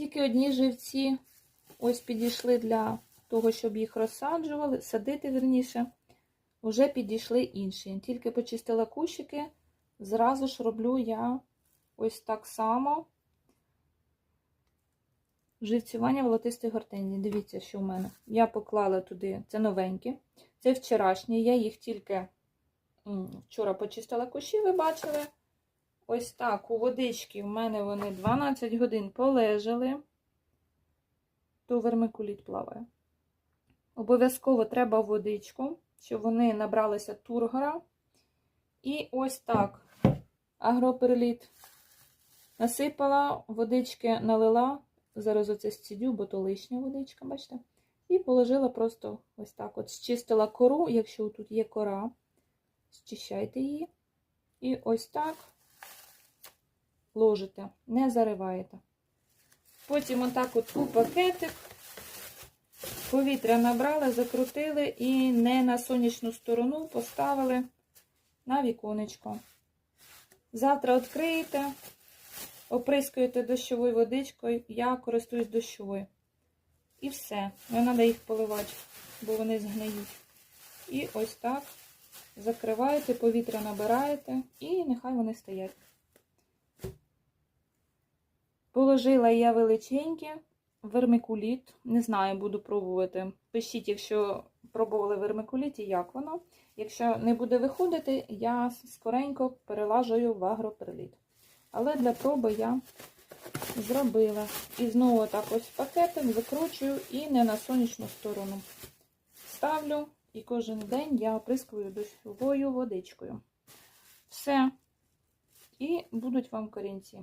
тільки одні живці ось підійшли для того, щоб їх розсаджували, садити верніше. Вже підійшли інші. Тільки почистила кущики, зразу ж роблю я ось так само живцювання волотистих гортензій. Дивіться, що в мене. Я поклала туди, це новенькі, це вчорашні, я їх тільки вчора почистила кущі, ви бачили. Ось так, у водички в мене вони 12 годин полежали, то вермикуліт плаває. Обов'язково треба водичку, щоб вони набралися тургора. І ось так агроперліт насипала, водички налила. Зараз оце зцідю, бо то лишня водичка, бачите? І положила просто ось так от. Зчистила кору, якщо тут є кора, зчищайте її. І ось так ложите, не зариваєте. Потім отак от у пакетик. Повітря набрали, закрутили і не на сонячну сторону поставили на віконечко. Завтра відкриєте, оприскуєте дощовою водичкою, я користуюсь дощовою. І все. Не треба їх поливати, бо вони згниють. І ось так закриваєте, повітря набираєте, і нехай вони стоять. Положила я величенькі вермикуліт. Не знаю, буду пробувати. Пишіть, якщо пробували вермикуліт і як воно. Якщо не буде виходити, я скоренько перелажую в агроперліт. Але для проби я зробила. І знову так ось пакетик закручую і не на сонячну сторону. Ставлю і кожен день я оприскую дощовою водичкою. Все. І будуть вам корінці.